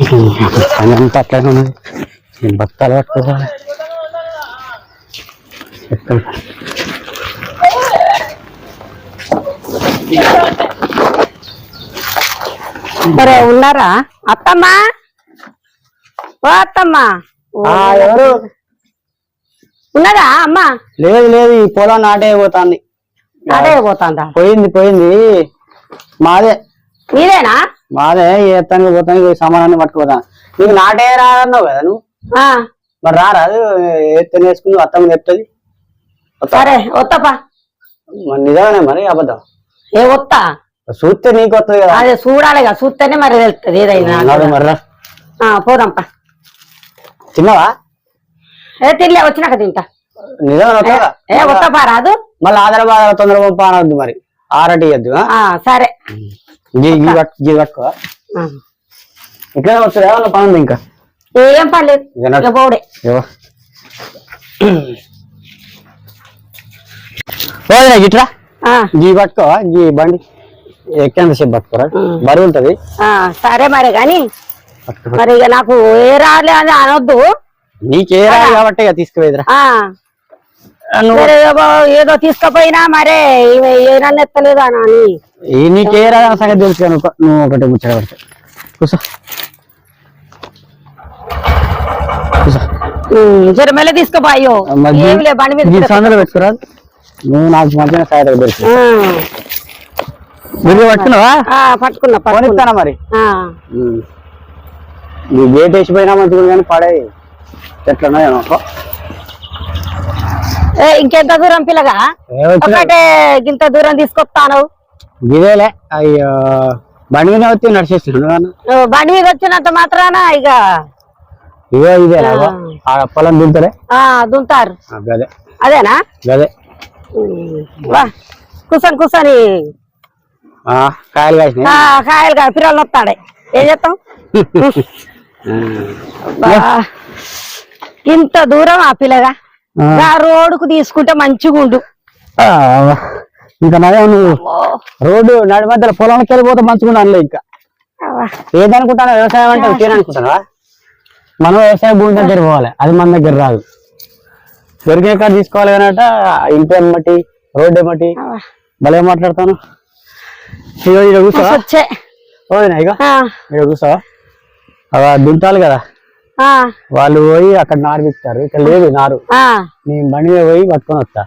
పని అంతా అట్లనే ఉన్నది నేను బత్తాలు పట్టుకోవాలి ఎక్కడ సరే ఉన్నారా? అత్తమ్మా? ఓ అత్తమ్మా. ఎవరు? ఉన్నదా అమ్మా? లేదు లేదు ఈ పొలం నాటే పోతాంది అదే పోతాందా పోయింది పోయింది. మాదే. మీరేనా మాదే ఎత్తానికి పోతానికి సమానాన్ని పట్టుకుపోతాను నీకు నాటే రాదన్నావు కదా నువ్వు? ఆ, మరి రారాదు ఎత్తని వేసుకుని అత్తమ్మ చెప్తుంది. సరే వత్తపా మరి నిజమనే మరి అబద్ధం? ఏ వత్తా? చూస్తే నీకు వస్తుంది కదా. అదే చూడాలి కదా చూస్తేనే మరి తెలుస్తుంది ఏదైనా. మరి పోదాంపా. తిన్నావా? ఏ తినలే వచ్చినాక తింటా. నిజమని ఏ వత్తపా రాదు. మళ్ళీ ఆధార బాధ తొందర పంపనవద్దు మరి ఆరటి సరే పట్టుకో. ఇట్లనే వస్తుంది ఏమన్నా పని ఇంకా? ఏం పర్లేదు. ఆ, గీ పట్టుకో గీ బండి. ఎక్కేంత సేపు పట్టుకోరా. బరువు ఉంటది? సరే మరి కానీ. మరి ఇక నాకు ఏ రాలే అని అనొద్దు. నీకే రాదు కాబట్టి ఇక తీసుకువేదిరా ఏదో ఏదో తీసుకుపోయినా మరే ఈమె ఏ నన్ను ఎత్తలేదా అని సంగతి తెలుసు కదా నువ్వు నువ్వు ఒకటి ముచ్చట సరే మళ్ళీ తీసుకుపోయో ఏమిలే బండి మీద. సందులో పెట్టుకురా నువ్వు నాకు ఆ, మీరు పట్టుకున్నావా? పట్టుకున్నా పట్టుకున్నా. మరి? ఆ, నీ గేట్ వేసిపోయినా మంచిగా కానీ పడే ఏమో ఏ, ఇంకెంత దూరం పిల్లగా? ఒకటే ఇంత దూరం తీసుకొస్తాను. గిదేలే అయ్యో బండి మీద వచ్చి నడిచేస్తున్నాను బండి మీద వచ్చినంత మాత్రాన ఇక ఇదే ఆ. పొలం దింతలే. దుంతారు. గదే అదేనా? వా కూర్చొని కూర్చొని కాయలు కాసినాయి. ఆ, కాయలు కాదు పిల్లలు వస్తాడే ఏం చేస్తాం? ఇంత దూరం ఆ పిల్లగా? ఆ. రోడ్డుకు తీసుకుంటే మంచిగా ఉండు. ఇంకా నదే నువ్వు రోడ్డు నడి మధ్యలో పొలంకి వెళ్ళిపోతే మంచిగా అనలే ఇంకా. ఏదనుకుంటాను వ్యవసాయం అంటే తీరనుకుంటానా మనం వ్యవసాయ భూమి దగ్గర పోవాలి. అది మన దగ్గర రాదు. దొరికే కాడ తీసుకోవాలి కానట ఇంటి ఎమ్మటి రోడ్డు ఎమ్మటి అవ్వ. భలే మాట్లాడతాను. ఇగో ఇక్కడ కూర్చోవా ఇగో ఇక్కడ కూర్చోవా అవి దుంతాలు కదా. వాళ్ళు పోయి అక్కడ నారు బిక్తారు ఇక్కడ లేదు నారు. నేను బండి మీద పోయి పట్టుకొని వస్తా.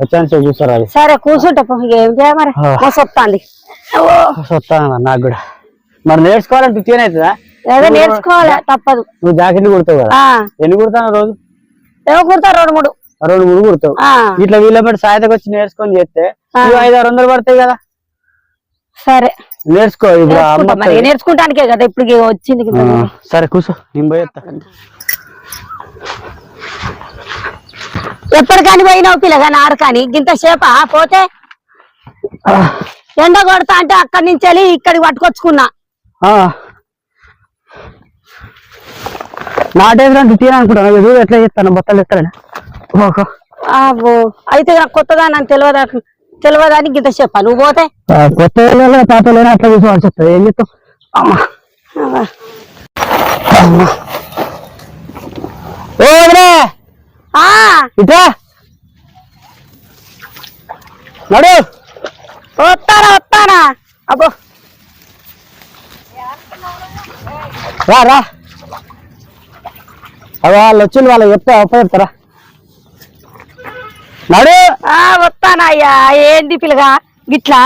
వచ్చాను అది సరే కూర్చుంటా మరి. వస్తుంది వస్తాను నాకు కూడా. మరి నేర్చుకోవాలంటే ఉత్తిగానే అవుతుందా ఏదో నేర్చుకోవాలి తప్పదు. నువ్వు జాకెట్లు కుడతావు కదా? ఎన్ని కుడతాను రోజు? ఏమో కుడతా రెండు మూడు. రెండు మూడు కుడతావు. ఇట్లా వీళ్ళ పెట్టి సాయతకు వచ్చి నేర్చుకొని చేస్తే ఐదు ఆరు వందలు పడతాయి కదా? సరే. నేర్చుకో ఇప్పుడు అమ్మ మరి నేర్చుకుంటానికే కదా ఇప్పుడు వచ్చింది. సరే కూర్చో నేను పోయేస్తా ఎప్పటికని పోయినావు పిల్లగా నారు కానీ గింత సేపా? పోతే ఎండ కొడతా అంటే అక్కడి నుంచి వెళ్ళి ఇక్కడికి పట్టుకొచ్చుకున్నా. ఆ. నాటేదంటే తీరా అనుకుంటాను చూడు ఎట్లా చేస్తాను బట్టలు ఎత్తాను అయితే కొత్తదా నాకు తెలియదా తెలియదని గింత చెప్పా. నువ్వు పోతే? కొత్త వాళ్ళ పాత వాళ్ళని అట్లా చూసుకోవాల్సి వస్తుంది. ఏం చెప్తాం అమ్మా. అమ్మా. ఓ వదిలే ఆ. ఇట్రా. నడు. వస్తానా వస్తానా? అబ్బో. రా రా. అవి వాళ్ళు వచ్చి వాళ్ళు చెప్తే అప్ప చెప్తారా నడు. ఆ వస్తానా అయ్యా ఏంది పిల్లగా? గిట్లా?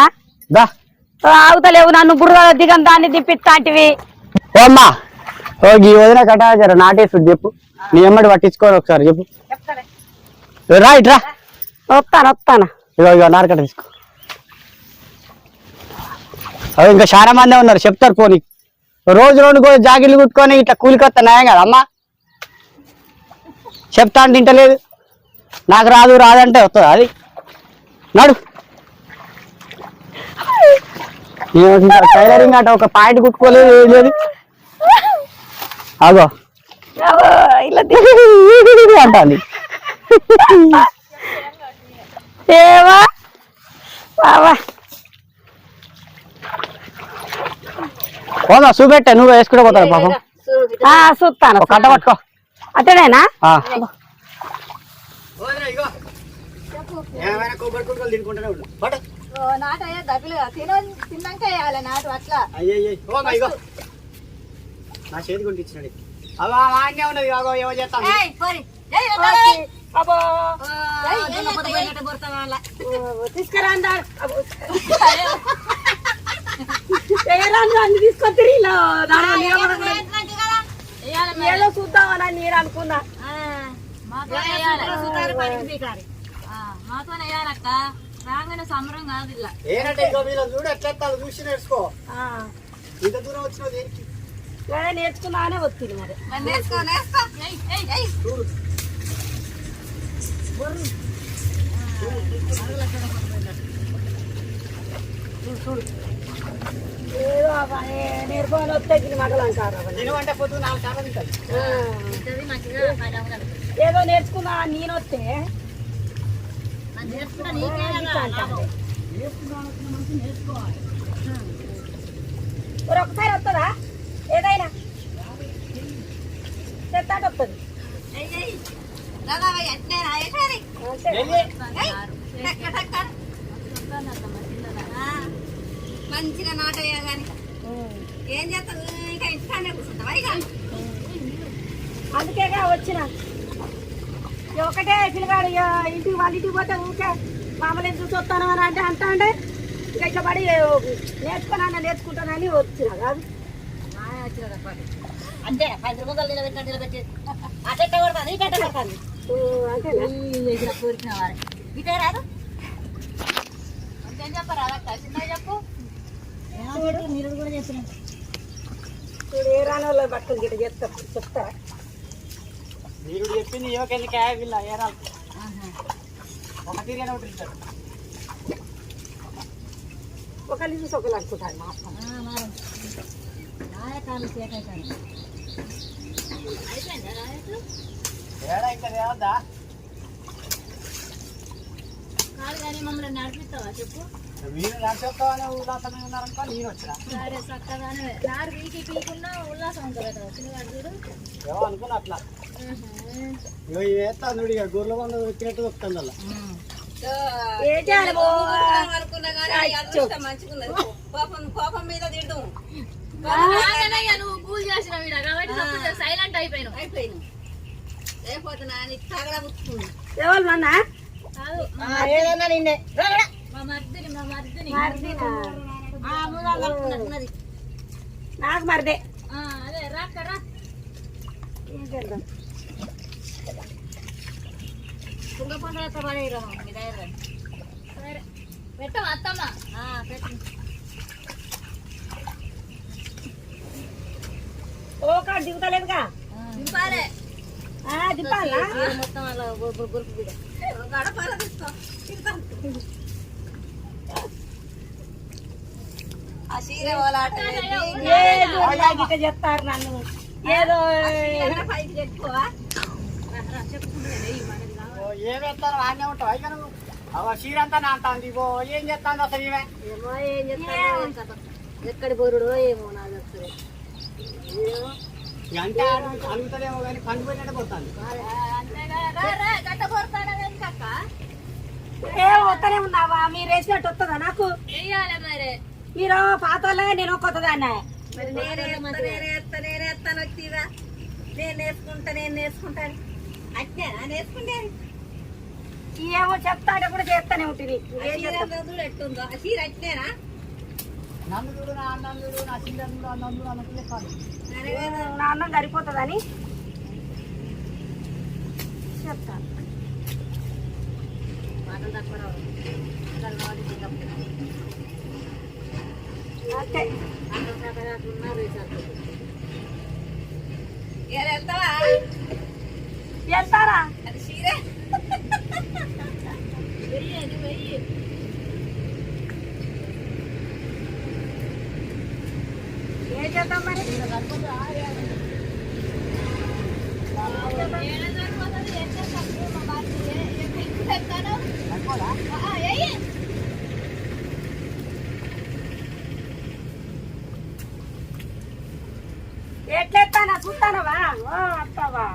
ఆగుతలేవు నన్ను బుర్ర దిగం దాన్ని దింపిస్తాంటివి. ఓ అమ్మా ఓ ఈ వదిన కట్టా జర నాటేసి చెప్పు. నీ ఎమ్మడి పట్టించుకోని ఒకసారి చెప్పు. రా ఇట్రా వస్తాను వస్తాను. ఇగో ఇగో నారకట్ట తీసుకో. అవి ఇంకా చాలా మందే ఉన్నారు. చెప్తారు పోనీ. రోజు రెండు కూడా జాకెట్లు కుట్టుకొని ఇట్లా కూలికొస్తా నయం కదా అమ్మా. చెప్తా అంటే ఇంటలేదు నాకు రాదు రాదంటే వస్తుంది అది నడు టైలరింగ్ అట ఒక పాయింట్ కుట్టుకోలేదు ఏం లేదు అగో ఏవా బావా పోదా చూపెట్టే నువ్వు వేసుకుంటే పోతాడు పాపం చూస్తాను కట్ట పట్టుకో దబ్బిలు తిన తిన్నాక వేయాలి నాటు అట్లా. నా చేతి కొంటి ఇచ్చినాడు అవి ఆన్నే ఉన్నది. ఏమో చేస్తాను. ఏదో చూద్దామని నేను అనుకున్నా. మాతోనే వేయాలక్క రాగానే సంబరం కాదు ఇలా ఏంటంటే ఇక వీళ్ళని చూడు ఎట్లా చూసి నేర్చుకో ఆ, ఇంత దూరం దేనికి నేర్చుకున్నానే మరి నేర్చుకో నేర్చుకో ఏదో ఏ- నేర్చుకొని వస్తే అంటారు పొద్దు నాలుగు సార్లు ఇది మంచిగా. ఏదో నేర్చుకున్నా నేను వస్తే ఒకసారి వస్తుందా? ఏదైనా? చెత్తాట వస్తుంది. మంచిగా గాని ఉమ్. ఏం చేస్తావు? ఇంకా ఇంటికాడే కూర్చుంటావా ఇక? అందుకేగా వచ్చిన. ఒకటే పిల్లగాడు ఇంటికి వాళ్ళ ఇంటికి పోతే ఊకే మామూలు చూసి వస్తాను అని అంటే అంటా అంటే ఇక ఇట్లా పడి నేర్చుకున్నా నేర్చుకుంటానని వచ్చిన కాదు. అంతే పది రూపాయలు నిలబెట్టిన నిలబెట్టి. అట్ట కొడతాను ఊ, అంతేనా ఇలా కోరిన వారు. ఇటే రాదు? అంతేం చెప్పరా చిన్నగా చెప్పు? మీరు కూడా చెప్పిన చూడు ఏ రాని వాళ్ళ బట్టలు గిట్ట చెప్తా చెప్తారా? మీరు చెప్పింది యువకెళ్ళి వీళ్ళ ఏరాలు ఒక తీరుగానే ఉంటుంది ఒకళ్ళు చూసి ఒకళ్ళు అనుకుంటారు. రాయకాలు సేకైతాను అయిపోయిందా రాయట్లు ఏడా ఇంకా కాదు కానీ మమ్మల్ని నడిపిస్తావా చెప్పు? మీరు నడిచేస్తామని ఉల్లాసంగా ఉన్నారనుకో నేను వచ్చిన. సరే చక్కగానే. నారు పీకి పీకున్నా ఉల్లాసం ఉంటుంది కదా చూడు. ఏమో అనుకున్నా అట్లా ఇక గొర్రెల మంద ఎక్కినట్టు వస్తుంది అలా కోపం కోపం మీద తిడదాం. నువ్వు పూజ చేసిన వీడ కాబట్టి సైలెంట్ అయిపోయినావు. అయిపోయినావు లేకపోతే నా నీకు తగడా పుచ్చుకుంది ఎవరు నాన్న? కాదు. ఏదన్నా నిన్నే. మా మర్దిని మా మర్దిని. మరిదినా? ఆ మూలాలు కలుపుకున్నట్టున్నది. నాకు మరిదే. ఆ, అదే రా ఏం చేద్దాం తుంగపండు ఎత్త పడేయరా మీ దగ్గర సరే పెట్టవా అత్తమ్మ ఆ, పెట్టు ఓ కాడు దిగుతలేదుగా దింపాలే ఆ, దింపాలా మొత్తం అలా గురుపు బిడ్డ గడపాల తీసుకో ఆ చీర వాళ్ళ ఏదో ఇలా గిట్ట చెప్తారు నన్ను ఏదో పైకి చెప్పుకోవా ఓ, ఏం వేస్తాను ఆనే ఉంటావు. అయ్యి నువ్వు. అవ చీర అంతా నా అంటుంది. ఏం చేస్తాను అసలు ఈమె? ఏమో ఏం చెప్తాను ఎక్కడి బోరుడో ఏమో నాకు చెప్తుంది ఇక అంటే కానీ పోయినట్టు పోతాను వస్తూనే ఉన్నావా? మీరు వేసినట్టు వస్తుందా నాకు? మీరు? పాత వాళ్ళగా నేను కొత్తదాన్న మరి నేనే ఎత్తా, నేనే ఎత్తాను వచ్చివా నేను నేర్చుకుంటా ఏమో చెప్తాంటే కూడా చేస్తానే ఉంటుంది అంతా నా అన్నం చూడు నా చీర చూడు ఎట్లెత్తానా? చూస్తానవా? అత్తవా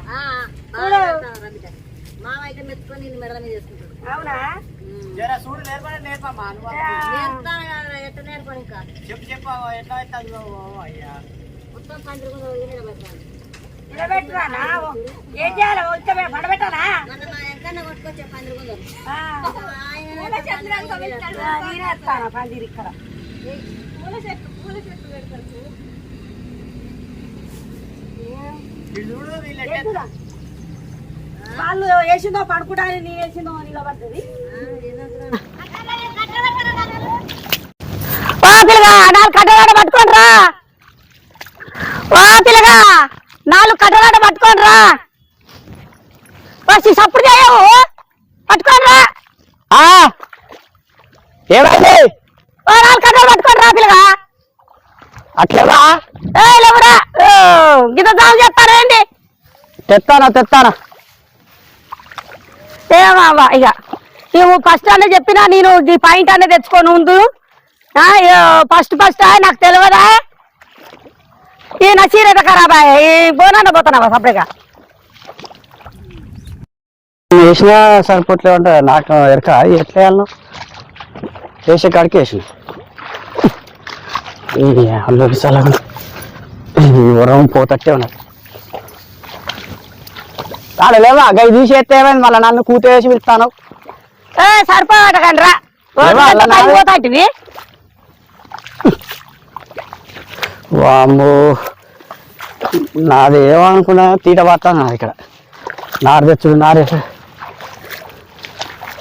అయితే మెచ్చుకొని మెడల మీద చేసుకుంటాడు అవునా? జర చూడు నేర్పడే నేర్పమ్మా నువ్వు నేర్పుతాను కదా ఎట్ట నేర్పని ఇంకా? చెప్పు చెప్పు ఎట్లా అవుతుంది అయ్యా. మొత్తం ఏం చేయాలి? వచ్చే ఎంకన్నా కొట్టుకొచ్చే పందిరి ఇక్కడ. పూల పూల వీళ్ళు వేసిందో పడుకుంటాని నీ వేసిందో నిలబడుతుంది వా పిల్లగా నాలుగు కట్టలాట పిల్లగా నాలుగు కట్టలాట పట్టుకోండి రా. సప్పుడు చేయవు. పట్టుకోండి రా. ఏమైంది? ఓ నాలుగు కట్టలు పట్టుకోండి రా పిల్లగా. అట్లేవా? ఏ లేవురా. ఓ, గిత జాలు చేస్తారేంటి తెత్తానా తెత్తానా? ఏమా ఇక నువ్వు ఫస్ట్ అనే చెప్పినా నేను ఈ పాయింట్ అనేది తెచ్చుకొని ఉండు. ఫస్ట్ ఫస్ట్ నాకు తెలియదా ఈ నా చీర ఖరాబ్ ఈ బోనాన్న పోతున్నావా సపరేగా వేసిన సరిపోట్లే ఉంటా నాకు ఎరక ఎట్లా వేయాలను వేసే కాడికి వేసిన. విశాలంగా ఉరం పోతట్టే ఉన్నది తాడు లేవా? గై తీసేస్తే మళ్ళీ నన్ను కూత వేసి పిలుస్తాను సరిపోవటకండి రా. పోతాంటివి? వామ్మో. నాది ఏమనుకున్నా తీట పడతాను నాది ఇక్కడ. నారు తెచ్చుడు నారు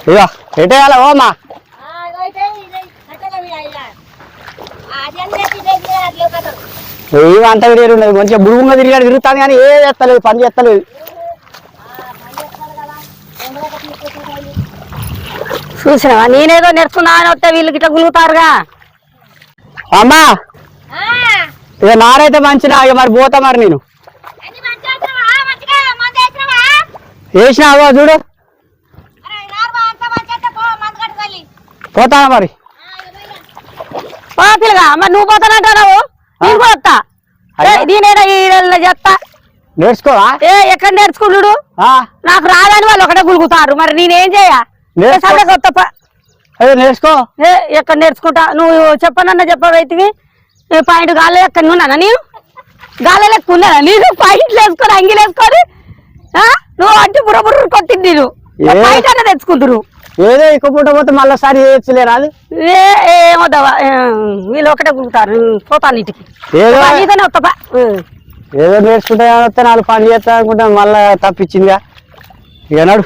ఇవా ఎటేయాల ఓమా. ఏమి అంత విడిగా ఉన్నది మంచిగా బురుగుగా తిరిగాడు తిరుగుతాను కానీ ఏ చేస్తలేదు పని చేస్తలేదు. చూసినావా? నేనేదో నేర్చుకున్నా అని వస్తే వీళ్ళు గిట్ట గులుగుతారుగా. అమ్మా. ఇక నారైతే మంచిదా ఇక మరి పోతా మరి నేను. వేసినావా చూడు. పోతానా మరి. ఓ పిల్లగా మరి నువ్వు పోతానంటావు నేను ఈ నెలలో చేస్తా. నేర్చుకోవా? ఏ ఎక్కడ నేర్చుకుంటుడు ఆ, నాకు రాదని వాళ్ళు ఒకటే గులుగుతారు. మరి నేనేం చేయ నేర్చుకో. ఎక్కడ నేర్చుకుంటా? నువ్వు చెప్పనన్నా చెప్పవైతివి పాయింట్ గాల్లో ఎక్కడ ఉన్నానా నేను గాల్లో లెక్క ఉన్నానా నేను పాయింట్లు వేసుకొని అంగిలు వేసుకొని? నువ్వు అంటే బుర్ర బుర్ర కొట్టింది నేను? పాయింట్ తెచ్చుకుంటురు ఏదో ఎక్కువ పూట పోతే మళ్ళీ సారి చేయొచ్చులేరా అది ఏమోదవా వీళ్ళు ఒకటే గులుగుతారు పోతాను ఇంటికి. ఏదో? నీతోనే వస్తా పా. ఏ. ఏదో నేర్చుకుంటా వస్తే నాలుగు పని చేస్తా అనుకుంటా మళ్ళీ తప్పించిందిగా. ఇక నడు.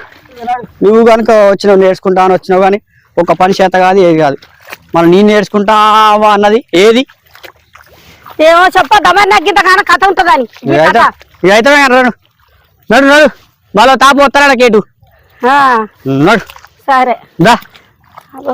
నువ్వు కనుక వచ్చినావు నేర్చుకుంటాను వచ్చినావు కానీ ఒక పని చేత కాదు ఏది కాదు. మళ్ళీ నేను నేర్చుకుంటావా అన్నది ఏది? ఏమో చెప్పొద్దా మరి నాకు ఇంతగానో కథ ఉంటుందని కథ. అయితే నడు. నడు నడు. మళ్ళీ తాపు వస్తారా కేటు ఆ, నడు. సరే. దా.